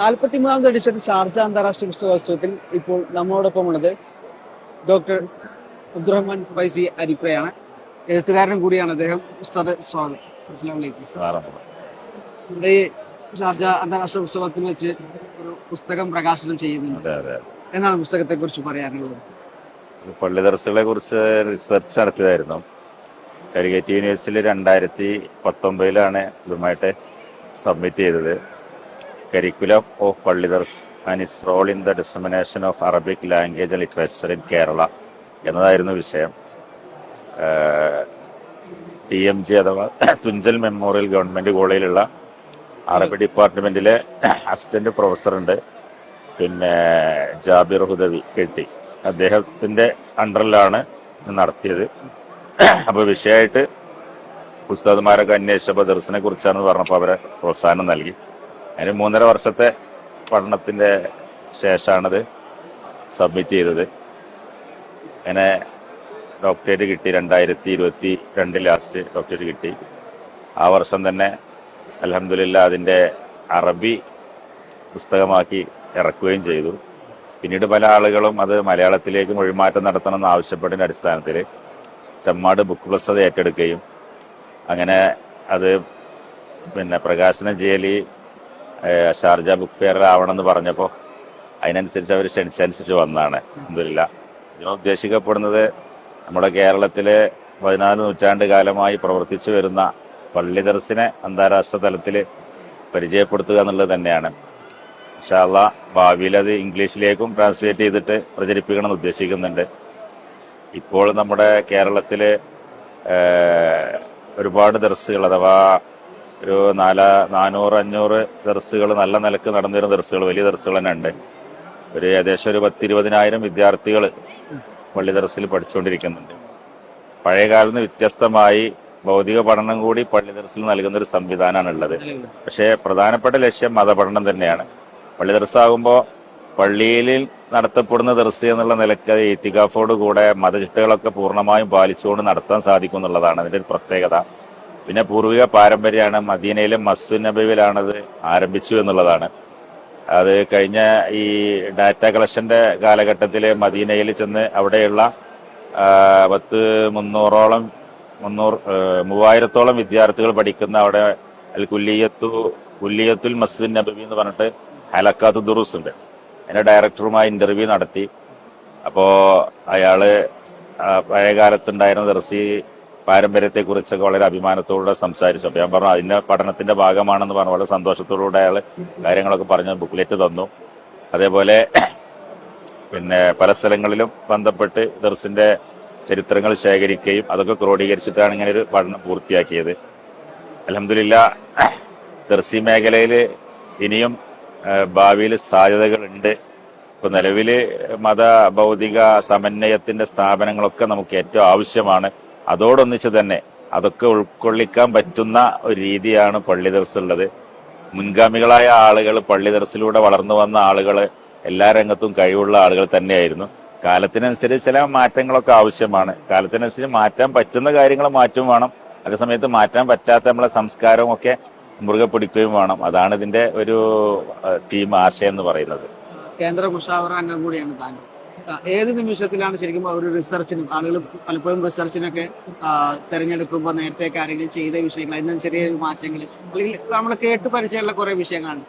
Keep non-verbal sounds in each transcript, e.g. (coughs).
നാൽപ്പത്തിമൂന്നാമത് edition Sharjah അന്താരാഷ്ട്ര പുസ്തകോത്സവത്തിൽ ഇപ്പോൾ നമ്മോടൊപ്പം ഉള്ളത് ഡോക്ടർ അബ്ദുറഹ്മാൻ ഫൈസി അരിപ്രയാണ്. എഴുത്തുകാരൻ കൂടിയാണ് അദ്ദേഹം. ഉസ്താദ് സ്വാഗതം. ഇവിടെ ഷാർജ അന്താരാഷ്ട്ര പുസ്തകത്തിൽ വെച്ച് ഒരു പുസ്തകം പ്രകാശനം ചെയ്യുന്നുണ്ട്. എന്നാണ് പുസ്തകത്തെ കുറിച്ച് പറയാനുള്ളത്? പള്ളി ദർസുകളെ കുറിച്ച് റിസർച്ച് നടത്തിയതായിരുന്നു. കാലിക്കറ്റ് യൂണിവേഴ്സിറ്റിയിൽ രണ്ടായിരത്തി പത്തൊമ്പതിലാണ് ഇതുമായിട്ട് സബ്മിറ്റ് ചെയ്തത്. Curriculum of പള്ളിതർസ് and its role in the dissemination of Arabic language and literature in Kerala എന്നതായിരുന്നു വിഷയം. ടി എം ജി അഥവാ (coughs) തുഞ്ചൽ മെമ്മോറിയൽ ഗവൺമെന്റ് കോളേജിലുള്ള അറബി ഡിപ്പാർട്ട്മെന്റിലെ (coughs) അസിസ്റ്റന്റ് പ്രൊഫസറുണ്ട്. പിന്നെ ജാബിർ ഹുദവി കെട്ടി അദ്ദേഹത്തിന്റെ അണ്ടറിലാണ് നടത്തിയത്. (coughs) അപ്പോൾ വിഷയമായിട്ട് ഉസ്താദുമാരൊക്കെ അന്വേഷിച്ചപ്പോൾ ദർശനെ കുറിച്ചാണെന്ന് പറഞ്ഞപ്പോൾ അവരെ പ്രോത്സാഹനം നൽകി. അതിന് മൂന്നര വർഷത്തെ പഠനത്തിന്റെ ശേഷമാണത് സബ്മിറ്റ് ചെയ്തത്. അങ്ങനെ ഡോക്ടറേറ്റ് കിട്ടി രണ്ടായിരത്തി ഇരുപത്തി രണ്ട് ലാസ്റ്റ് ഡോക്ടറേറ്റ് കിട്ടി. ആ വർഷം തന്നെ അലഹമില്ല അതിന്റെ അറബി പുസ്തകമാക്കി ഇറക്കുകയും ചെയ്തു. പിന്നീട് പല ആളുകളും അത് മലയാളത്തിലേക്ക് മൊഴിമാറ്റം നടത്തണം എന്ന് ആവശ്യപ്പെട്ടതിന്റെ അടിസ്ഥാനത്തിൽ ചെമ്മാട് ബുക്ക് പ്ലസ് അത് ഏറ്റെടുക്കുകയും അങ്ങനെ അത് പിന്നെ പ്രകാശനം ചെയ്യൽ ഷാർജ ബുക്ക് ഫെയർ ആവണമെന്ന് പറഞ്ഞപ്പോൾ അതിനനുസരിച്ച് അവർ ക്ഷണിച്ചനുസരിച്ച് വന്നതാണ്. എന്തില്ല ഇതിന് ഉദ്ദേശിക്കപ്പെടുന്നത് നമ്മുടെ കേരളത്തിലെ പതിനാല് നൂറ്റാണ്ട് കാലമായി പ്രവർത്തിച്ചു വരുന്ന പള്ളി ദർസിനെ അന്താരാഷ്ട്ര തലത്തിൽ പരിചയപ്പെടുത്തുക എന്നുള്ളത് തന്നെയാണ്. ഇൻഷാല്ല ഭാവിയിൽ അത് ഇംഗ്ലീഷിലേക്കും ട്രാൻസ്ലേറ്റ് ചെയ്തിട്ട് പ്രചരിപ്പിക്കണം എന്ന് ഉദ്ദേശിക്കുന്നുണ്ട്. ഇപ്പോൾ നമ്മുടെ കേരളത്തിലെ ഒരുപാട് ദർസുകൾ അഥവാ ഒരു നാല നാനൂറ് അഞ്ഞൂറ് ദർസുകൾ നല്ല നിലയ്ക്ക് നടന്നിരുന്ന ദർസുകൾ വലിയ ദർസുകൾ തന്നെ ഉണ്ട്. ഒരു ഏകദേശം ഒരു പത്തിരുപതിനായിരം വിദ്യാർത്ഥികൾ പള്ളി ദർസിൽ പഠിച്ചുകൊണ്ടിരിക്കുന്നുണ്ട്. പഴയ കാലത്ത് വ്യത്യസ്തമായി ഭൗതിക പഠനം കൂടി പള്ളി ദർസിൽ നൽകുന്ന ഒരു സംവിധാനമാണ് ഉള്ളത് പക്ഷേ പ്രധാനപ്പെട്ട ലക്ഷ്യം മതപഠനം തന്നെയാണ്. പള്ളി ദർസാകുമ്പോൾ പള്ളിയിൽ നടത്തപ്പെടുന്ന ദർസ് എന്നുള്ള നിലയ്ക്ക് ഇത്തികാഫോട് കൂടെ മതചിട്ടകളൊക്കെ പൂർണമായും പാലിച്ചുകൊണ്ട് നടത്താൻ സാധിക്കും എന്നുള്ളതാണ് അതിന്റെ ഒരു പ്രത്യേകത. പിന്നെ പൂർവിക പാരമ്പര്യമാണ് മദീനയിലെ മസ്സു നബിയിലാണത് ആരംഭിച്ചു എന്നുള്ളതാണ്. അത് കഴിഞ്ഞ ഈ ഡാറ്റ കളക്ഷന്റെ കാലഘട്ടത്തിൽ മദീനയിൽ ചെന്ന് അവിടെയുള്ള പത്ത് മുന്നൂറോളം മുന്നൂറ് മൂവായിരത്തോളം വിദ്യാർത്ഥികൾ പഠിക്കുന്ന അവിടെ അൽ കുല്ലിയത്തു കുല്ലിയത്തുൽ മസ്ജിദ് നബബി എന്ന് പറഞ്ഞിട്ട് ഹലക്കാത്ത് ദുറൂസ് ഉണ്ട്. അതിന്റെ ഡയറക്ടറുമായി ഇന്റർവ്യൂ നടത്തി. അപ്പോൾ അയാൾ പഴയകാലത്തുണ്ടായിരുന്ന പഴയ കാലത്തുണ്ടായിരുന്ന ദർസി പാരമ്പര്യത്തെ കുറിച്ചൊക്കെ വളരെ അഭിമാനത്തോടെ സംസാരിച്ചു. അപ്പൊ ഞാൻ പറഞ്ഞു അതിന്റെ പഠനത്തിന്റെ ഭാഗമാണെന്ന് പറഞ്ഞു. വളരെ സന്തോഷത്തോടുകൂടെ അയാൾ കാര്യങ്ങളൊക്കെ പറഞ്ഞ് ബുക്ക്ലെറ്റ് തന്നു. അതേപോലെ (clears throat) പിന്നെ പല സ്ഥലങ്ങളിലും ബന്ധപ്പെട്ട് ദർസിന്റെ ചരിത്രങ്ങൾ ശേഖരിക്കുകയും അതൊക്കെ ക്രോഡീകരിച്ചിട്ടാണ് ഇങ്ങനെ ഒരു പഠനം പൂർത്തിയാക്കിയത്. അലഹമില്ല (clears throat) ദർസി മേഖലയിൽ ഇനിയും ഭാവിയിൽ സാധ്യതകളുണ്ട്. ഇപ്പൊ നിലവിൽ മത ഭൗതിക സമന്വയത്തിന്റെ സ്ഥാപനങ്ങളൊക്കെ നമുക്ക് ഏറ്റവും ആവശ്യമാണ്. അതോടൊന്നിച്ച് തന്നെ അതൊക്കെ ഉൾക്കൊള്ളിക്കാൻ പറ്റുന്ന ഒരു രീതിയാണ് പള്ളി ദർസ് ഉള്ളത്. മുൻഗാമികളായ ആളുകൾ പള്ളി ദർസിലൂടെ വളർന്നു വന്ന ആളുകൾ എല്ലാ രംഗത്തും കഴിവുള്ള ആളുകൾ തന്നെയായിരുന്നു. കാലത്തിനനുസരിച്ച് ചില മാറ്റങ്ങളൊക്കെ ആവശ്യമാണ്. കാലത്തിനനുസരിച്ച് മാറ്റാൻ പറ്റുന്ന കാര്യങ്ങൾ മാറ്റും വേണം. അതേ സമയത്ത് മാറ്റാൻ പറ്റാത്ത നമ്മളെ സംസ്കാരവും ഒക്കെ മുറുകെ പിടിക്കുകയും വേണം. അതാണ് ഇതിന്റെ ഒരു ടീം ആശയം എന്ന് പറയുന്നത്. കേന്ദ്ര കുഷാവറ അംഗം കൂടിയാണ് താങ്കൾ. ഏത് നിമിഷത്തിലാണ് ശരിക്കും ഒരു റിസർച്ചിനും ആളുകൾ പലപ്പോഴും റിസർച്ചിനൊക്കെ തെരഞ്ഞെടുക്കുമ്പോൾ നേരത്തെ ആരെങ്കിലും ചെയ്ത വിഷയങ്ങൾ അതിന് ചെറിയ മാറ്റങ്ങൾ അല്ലെങ്കിൽ നമ്മൾ കേട്ട് പരിചയമുള്ള കുറെ വിഷയങ്ങളാണ്.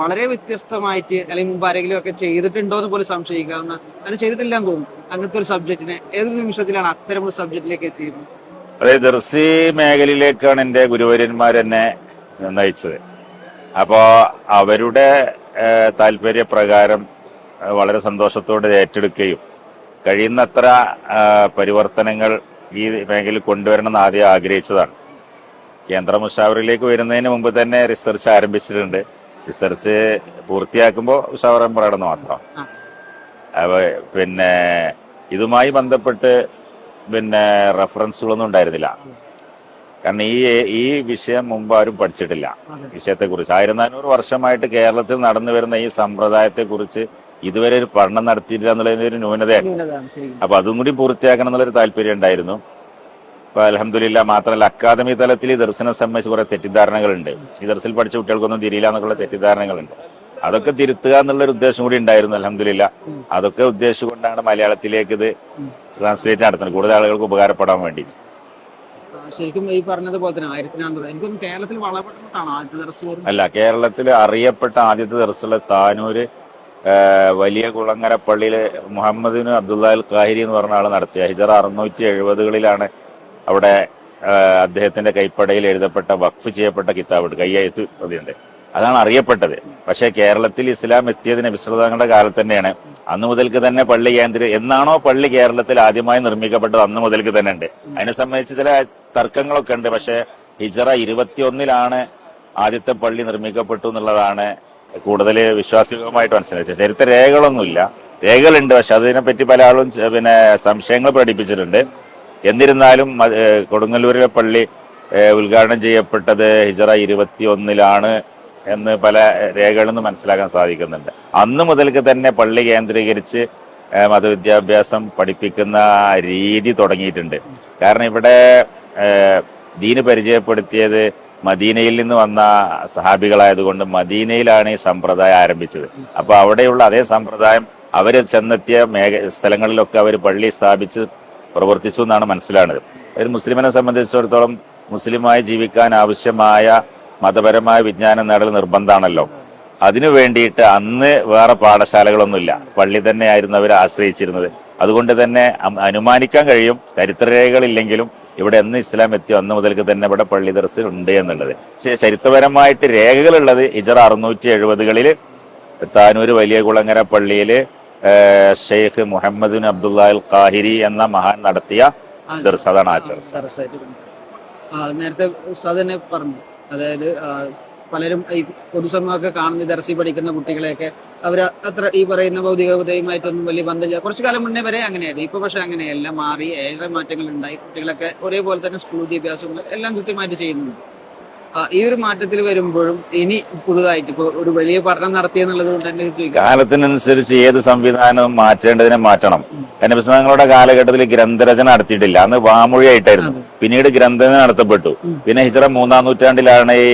വളരെ വ്യത്യസ്തമായിട്ട് അല്ലെങ്കിൽ മുമ്പ് ആരെങ്കിലും ഒക്കെ ചെയ്തിട്ടുണ്ടോ എന്ന് പോലും സംശയിക്കാവുന്ന ചെയ്തിട്ടില്ല എന്ന് തോന്നുന്നു. അങ്ങനത്തെ ഒരു സബ്ജക്റ്റിനെ ഏത് നിമിഷത്തിലാണ് അത്തരം ഒരു സബ്ജക്റ്റിലേക്ക് എത്തിയത് അതായത് ദർസി മേഖലയിലേക്കാണ് എന്റെ ഗുരുവര്യന്മാർ എന്നെ നയിച്ചത്. അപ്പോൾ അവരുടെ താല്പര്യ താല്പര്യപ്രകാരം വളരെ സന്തോഷത്തോടെ ഏറ്റെടുക്കുകയും കഴിയുന്നത്ര പരിവർത്തനങ്ങൾ ഈ മേഖലയിൽ കൊണ്ടുവരണമെന്ന് ആദ്യം ആഗ്രഹിച്ചതാണ്. കേന്ദ്ര മുഷാവറിലേക്ക് വരുന്നതിന് മുമ്പ് തന്നെ റിസർച്ച് ആരംഭിച്ചിട്ടുണ്ട്. റിസർച്ച് പൂർത്തിയാക്കുമ്പോൾ ഉഷാവറം പറയണമെന്ന് മാത്രം. പിന്നെ ഇതുമായി ബന്ധപ്പെട്ട് പിന്നെ റെഫറൻസുകളൊന്നും ഉണ്ടായിരുന്നില്ല. കാരണം ഈ ഈ വിഷയം മുമ്പ് ആരും പഠിച്ചിട്ടില്ല. വിഷയത്തെക്കുറിച്ച് വിഷയത്തെ കുറിച്ച് ആയിരത്തി നാനൂറ് വർഷമായിട്ട് കേരളത്തിൽ നടന്നു വരുന്ന ഈ സമ്പ്രദായത്തെ കുറിച്ച് ഇതുവരെ ഒരു പഠനം നടത്തിയിട്ടില്ല എന്നുള്ളതിന്റെ ഒരു ന്യൂനതയാണ്. അപ്പൊ അതും കൂടി പൂർത്തിയാക്കണം എന്നുള്ളൊരു താല്പര്യം ഉണ്ടായിരുന്നു. അപ്പൊ അലഹമില്ല മാത്രമല്ല അക്കാദമി തലത്തിൽ ഈ ദർശനം സംബന്ധിച്ച് കുറെ തെറ്റിദ്ധാരണകളുണ്ട്. ഈ ദർശനം പഠിച്ച കുട്ടികൾക്കൊന്നും തിരിയില്ല എന്നൊക്കെയുള്ള തെറ്റിദ്ധാരണകളുണ്ട്. അതൊക്കെ തിരുത്തുക എന്നുള്ള ഒരു ഉദ്ദേശം കൂടി ഉണ്ടായിരുന്നു അലഹമില്ല അതൊക്കെ ഉദ്ദേശിച്ചുകൊണ്ടാണ് മലയാളത്തിലേക്ക് ഇത് ട്രാൻസ്ലേറ്റ് നടത്തുന്നത് കൂടുതൽ ആളുകൾക്ക് ഉപകാരപ്പെടാൻ വേണ്ടി ശരിക്കും ഈ പറഞ്ഞതുപോലെ തന്നെ ആയിരത്തി നാനൂറ് എനിക്കൊന്ന് കേരളത്തിൽ വളപ്പെട്ടിട്ടാണോ ആദ്യത്തെ അല്ല കേരളത്തിൽ അറിയപ്പെട്ട ആദ്യത്തെ ദർശനം താനൂര് വലിയ കുളങ്ങര പള്ളിയിൽ മുഹമ്മദിന് അബ്ദുല്ലാൽ കാഹിരി എന്ന് പറഞ്ഞ ആൾ നടത്തിയ ഹിജറ അറുന്നൂറ്റി എഴുപതുകളിലാണ് അവിടെ അദ്ദേഹത്തിന്റെ കൈപ്പടയിൽ എഴുതപ്പെട്ട വഖഫ് ചെയ്യപ്പെട്ട കിതാബ് കയ്യെഴുത്ത് പ്രതിയുണ്ട് അതാണ് അറിയപ്പെട്ടത്. പക്ഷേ കേരളത്തിൽ ഇസ്ലാം എത്തിയതിന് വിശ്രതങ്ങളുടെ കാലത്ത് തന്നെയാണ്. അന്ന് മുതൽക്ക് തന്നെ പള്ളി കേന്ദ്ര എന്നാണോ പള്ളി കേരളത്തിൽ ആദ്യമായി നിർമ്മിക്കപ്പെട്ടത്? അന്ന് മുതൽക്ക് തന്നെ ഉണ്ട്. അതിനെ സംബന്ധിച്ച് ചില തർക്കങ്ങളൊക്കെ ഉണ്ട്. പക്ഷേ ഹിജറ ഇരുപത്തിയൊന്നിലാണ് ആദ്യത്തെ പള്ളി നിർമ്മിക്കപ്പെട്ടു എന്നുള്ളതാണ് കൂടുതൽ വിശ്വാസികമായിട്ട് മനസ്സിലായി. ചരിത്ര രേഖകളൊന്നുമില്ല. രേഖകളുണ്ട് പക്ഷെ അതിനെപ്പറ്റി പല ആളും പിന്നെ സംശയങ്ങൾ പ്രകടിപ്പിച്ചിട്ടുണ്ട്. എന്നിരുന്നാലും കൊടുങ്ങല്ലൂരിലെ പള്ളി ഉദ്ഘാടനം ചെയ്യപ്പെട്ടത് ഹിജറ ഇരുപത്തി ഒന്നിലാണ് എന്ന് പല രേഖകളിൽ നിന്ന് മനസ്സിലാക്കാൻ സാധിക്കുന്നുണ്ട്. അന്ന് മുതൽക്ക് തന്നെ പള്ളി കേന്ദ്രീകരിച്ച് മതവിദ്യാഭ്യാസം പഠിപ്പിക്കുന്ന രീതി തുടങ്ങിയിട്ടുണ്ട്. കാരണം ഇവിടെ ദീന് പരിചയപ്പെടുത്തിയത് മദീനയിൽ നിന്ന് വന്ന സഹാബികളായതുകൊണ്ട് മദീനയിലാണ് ഈ സമ്പ്രദായം ആരംഭിച്ചത്. അപ്പൊ അവിടെയുള്ള അതേ സമ്പ്രദായം അവർ ചെന്നെത്തിയ മേഖ സ്ഥലങ്ങളിലൊക്കെ അവർ പള്ളി സ്ഥാപിച്ച് പ്രവർത്തിച്ചു എന്നാണ് മനസ്സിലാണത് ഒരു മുസ്ലിമിനെ സംബന്ധിച്ചിടത്തോളം മുസ്ലിമായി ജീവിക്കാൻ ആവശ്യമായ മതപരമായ വിജ്ഞാനം നേടൽ നിർബന്ധമാണല്ലോ അതിനു വേണ്ടിയിട്ട് അന്ന് വേറെ പാഠശാലകളൊന്നുമില്ല. പള്ളി തന്നെയായിരുന്നു അവർ ആശ്രയിച്ചിരുന്നത്. അതുകൊണ്ട് തന്നെ അനുമാനിക്കാൻ കഴിയും. ചരിത്രരേഖകളില്ലെങ്കിലും ഇവിടെ എന്ന് ഇസ്ലാം എത്തി അന്ന് മുതൽക്ക് തന്നെ ഇവിടെ പള്ളി ദർസ് ഉണ്ട് എന്നുള്ളത്. ചരിത്രപരമായിട്ട് രേഖകളുള്ളത് ഇജറ അറുന്നൂറ്റി എഴുപതുകളിൽ താനൂർ വലിയ കുളങ്ങര പള്ളിയിൽ ഷെയ്ഖ് മുഹമ്മദ് അബ്ദുല്ലാൽ കാഹിരി എന്ന മഹാൻ നടത്തിയ ദർസാണ് ദർസ്. അതാണ് ആ ദർസ്. നേരത്തെ ഉസ്താദ് തന്നെ പറഞ്ഞു. അതായത് പലരും ഈ പൊതുസമൂഹമൊക്കെ കാണുന്ന ദർശി പഠിക്കുന്ന കുട്ടികളെയൊക്കെ അവർ അത്ര ഈ പറയുന്ന ഭൗതികതയുമായിട്ടൊന്നും വലിയ ബന്ധമില്ല. കുറച്ചു കാലം മുന്നേ വരെ അങ്ങനെയായിരുന്നു. ഇപ്പൊ പക്ഷെ അങ്ങനെയല്ല. മാറി ഏറെ മാറ്റങ്ങൾ ഉണ്ടായി കുട്ടികളൊക്കെ ഒരേപോലെ തന്നെ സ്കൂൾ വിദ്യാഭ്യാസം എല്ലാം കൃത്യമായിട്ട് ചെയ്യുന്നുണ്ട്. ഈ ഒരു മാറ്റത്തിൽ വരുമ്പോഴും ഇനി പുതുതായിട്ട് ഇപ്പൊ ഒരു വലിയ പഠനം നടത്തിയെന്നുള്ളത് കൊണ്ട് തന്നെ കാലത്തിനനുസരിച്ച് ഏത് സംവിധാനവും മാറ്റേണ്ടതിനെ മാറ്റണം. കാരണം പുസ്തകങ്ങളുടെ കാലഘട്ടത്തിൽ ഗ്രന്ഥരചന നടത്തിയിട്ടില്ല. അന്ന് വാമൊഴിയായിട്ടായിരുന്നു. പിന്നീട് ഗ്രന്ഥരചന നടത്തപ്പെട്ടു. പിന്നെ ഹിജറ മൂന്നാം നൂറ്റാണ്ടിലാണ് ഈ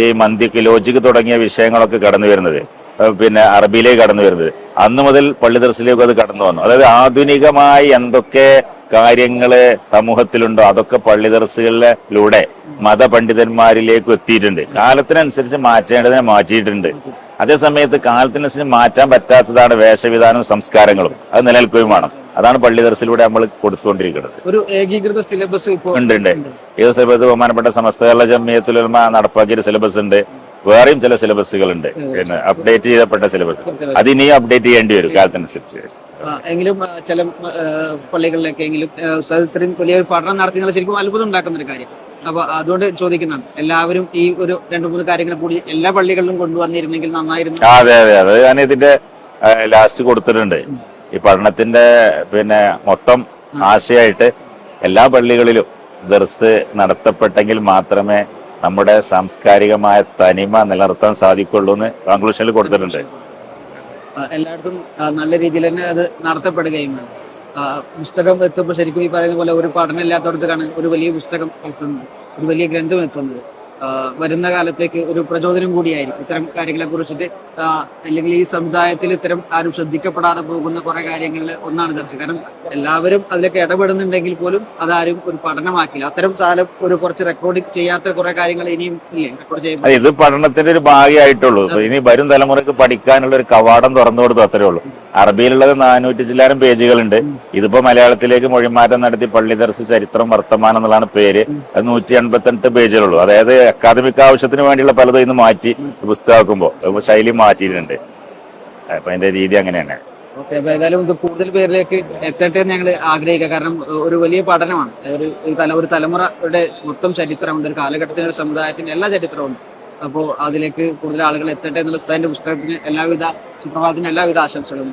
ഈ മന്തിക്ക് ലോജിക്ക് തുടങ്ങിയ വിഷയങ്ങളൊക്കെ കടന്നു വരുന്നത്. പിന്നെ അറബിയിലേക്ക് കടന്നു വരുന്നത്. അന്ന് മുതൽ പള്ളി ദർസിലേക്ക് അത് കടന്നു വന്നു. അതായത് ആധുനികമായി എന്തൊക്കെ കാര്യങ്ങൾ സമൂഹത്തിലുണ്ടോ? അതൊക്കെ പള്ളി ദർസുകളിലൂടെ മതപണ്ഡിതന്മാരിലേക്ക് എത്തിയിട്ടുണ്ട്. കാലത്തിനനുസരിച്ച് മാറ്റേണ്ടതിനെ മാറ്റിയിട്ടുണ്ട്. അതേസമയത്ത് കാലത്തിനനുസരിച്ച് മാറ്റാൻ പറ്റാത്തതാണ് വേഷവിധാനവും സംസ്കാരങ്ങളും. അത് നിലനിൽക്കുകയും വേണം. അതാണ് പള്ളി ദർസിലൂടെ നമ്മൾ കൊടുത്തുകൊണ്ടിരിക്കുന്നത്. ഒരു ഏകീകൃത സിലബസ് ഉണ്ട് ഉണ്ട്. ഏത് സിലബസ്? ബഹുമാനപ്പെട്ട സമസ്ത കേരള ജമ്മിയത്തുലമ നടപ്പാക്കിയ സിലബസ് ഉണ്ട് വേറെയും ചില സിലബസുകൾ ഉണ്ട് പിന്നെ അപ്ഡേറ്റ് ചെയ്യപ്പെട്ട സിലബസ്. അത് ഇനിയും അപ്ഡേറ്റ് ചെയ്യേണ്ടി വരും കാലത്തനുസരിച്ച് ആ, എങ്കിലും ചില പള്ളികളിലൊക്കെ എങ്കിലും ഇത്രയും വലിയ പഠനം നടത്തുന്നത് ശരിക്കും അത്ഭുതം ഉണ്ടാക്കുന്ന ഒരു കാര്യം. അപ്പൊ അതുകൊണ്ട് ചോദിക്കുന്നതാണ് എല്ലാവരും ഈ ഒരു രണ്ടു മൂന്ന് കാര്യങ്ങൾ കൂടി എല്ലാ പള്ളികളിലും കൊണ്ടുവന്നിരുന്നെങ്കിൽ നന്നായിരുന്നു. അതെ അതെ അത് ഞാൻ ഇതിന്റെ ലാസ്റ്റ് കൊടുത്തിട്ടുണ്ട്. ഈ പഠനത്തിന്റെ പിന്നെ മൊത്തം ആശയായിട്ട് എല്ലാ പള്ളികളിലും ദർസ് നടത്തപ്പെട്ടെങ്കിൽ മാത്രമേ നമ്മുടെ സാംസ്കാരികമായ തനിമ നിലനിർത്താൻ സാധിക്കുള്ളൂ എന്ന് കൺക്ലൂഷനിൽ കൊടുത്തിട്ടുണ്ട്. എല്ലായിടത്തും നല്ല രീതിയിൽ തന്നെ അത് നടത്തപ്പെടുകയും വേണം. പുസ്തകം എത്തുമ്പോൾ ശരിക്കും ഈ പറയുന്ന പോലെ ഒരു പഠനം ഇല്ലാത്തടത്താണ് ഒരു വലിയ പുസ്തകം എത്തുന്നത് ഒരു വലിയ ഗ്രന്ഥം എത്തുന്നത്. വരുന്ന കാലത്തേക്ക് ഒരു പ്രചോദനം കൂടിയായിരിക്കും. ഇത്തരം കാര്യങ്ങളെ കുറിച്ചിട്ട് അല്ലെങ്കിൽ ഈ സമുദായത്തിൽ ഇത്തരം ആരും ശ്രദ്ധിക്കപ്പെടാതെ പോകുന്ന കുറെ കാര്യങ്ങളിൽ ഒന്നാണ് ദർശനം. കാരണം എല്ലാവരും അതിലൊക്കെ ഇടപെടുന്നുണ്ടെങ്കിൽ പോലും അതാരും ഒരു പഠനമാക്കില്ല. അത്തരം സാധനം ഒരു കുറച്ച് റെക്കോർഡ് ചെയ്യാത്ത കുറെ കാര്യങ്ങൾ ഇനിയും ഇല്ലേ? റെക്കോർഡ് ചെയ്യാൻ ഇത് പഠനത്തിന്റെ ഒരു ഭാഗമായിട്ടുള്ളൂ. ഇനി വരും തലമുറയ്ക്ക് പഠിക്കാനുള്ള ഒരു കവാടം തുറന്നു കൊടുത്തു അത്രേ ഉള്ളൂ. അറബിയിലുള്ളത് നാനൂറ്റി ചില്ലാരം പേജുകളുണ്ട്. ഇതിപ്പോ മലയാളത്തിലേക്ക് മൊഴിമാറ്റം നടത്തി പള്ളി ദർശ ചരിത്രം വർത്തമാനം എന്നുള്ളതാണ് പേര്. അത് നൂറ്റി എൺപത്തെട്ട് പേജുകളുള്ളൂ. അതായത് അക്കാദമിക് ആവശ്യത്തിന് വേണ്ടിയുള്ള പലതും ഇന്ന് മാറ്റി പുസ്തകമാക്കുമ്പോൾ ശൈലി മാറ്റിയിട്ടുണ്ട്. അപ്പൊ അതിന്റെ രീതി അങ്ങനെയാണ് ഓക്കെ അപ്പൊ ഏതായാലും ഇത് കൂടുതൽ പേരിലേക്ക് എത്തട്ടെ ഞങ്ങൾ ആഗ്രഹിക്കുക കാരണം ഒരു വലിയ പഠനമാണ്. ഒരു തല ഒരു തലമുറയുടെ മൊത്തം ചരിത്രം ഒരു കാലഘട്ടത്തിന്റെ ഒരു സമുദായത്തിന്റെ എല്ലാ ചരിത്രവും അപ്പോൾ അതിലേക്ക് കൂടുതൽ ആളുകൾ എത്തട്ടെ എന്നുള്ള ഉസ്താദിന്റെ പുസ്തകത്തിന് എല്ലാവിധ സുപ്രഭാതത്തിന് എല്ലാവിധ ആശംസകളും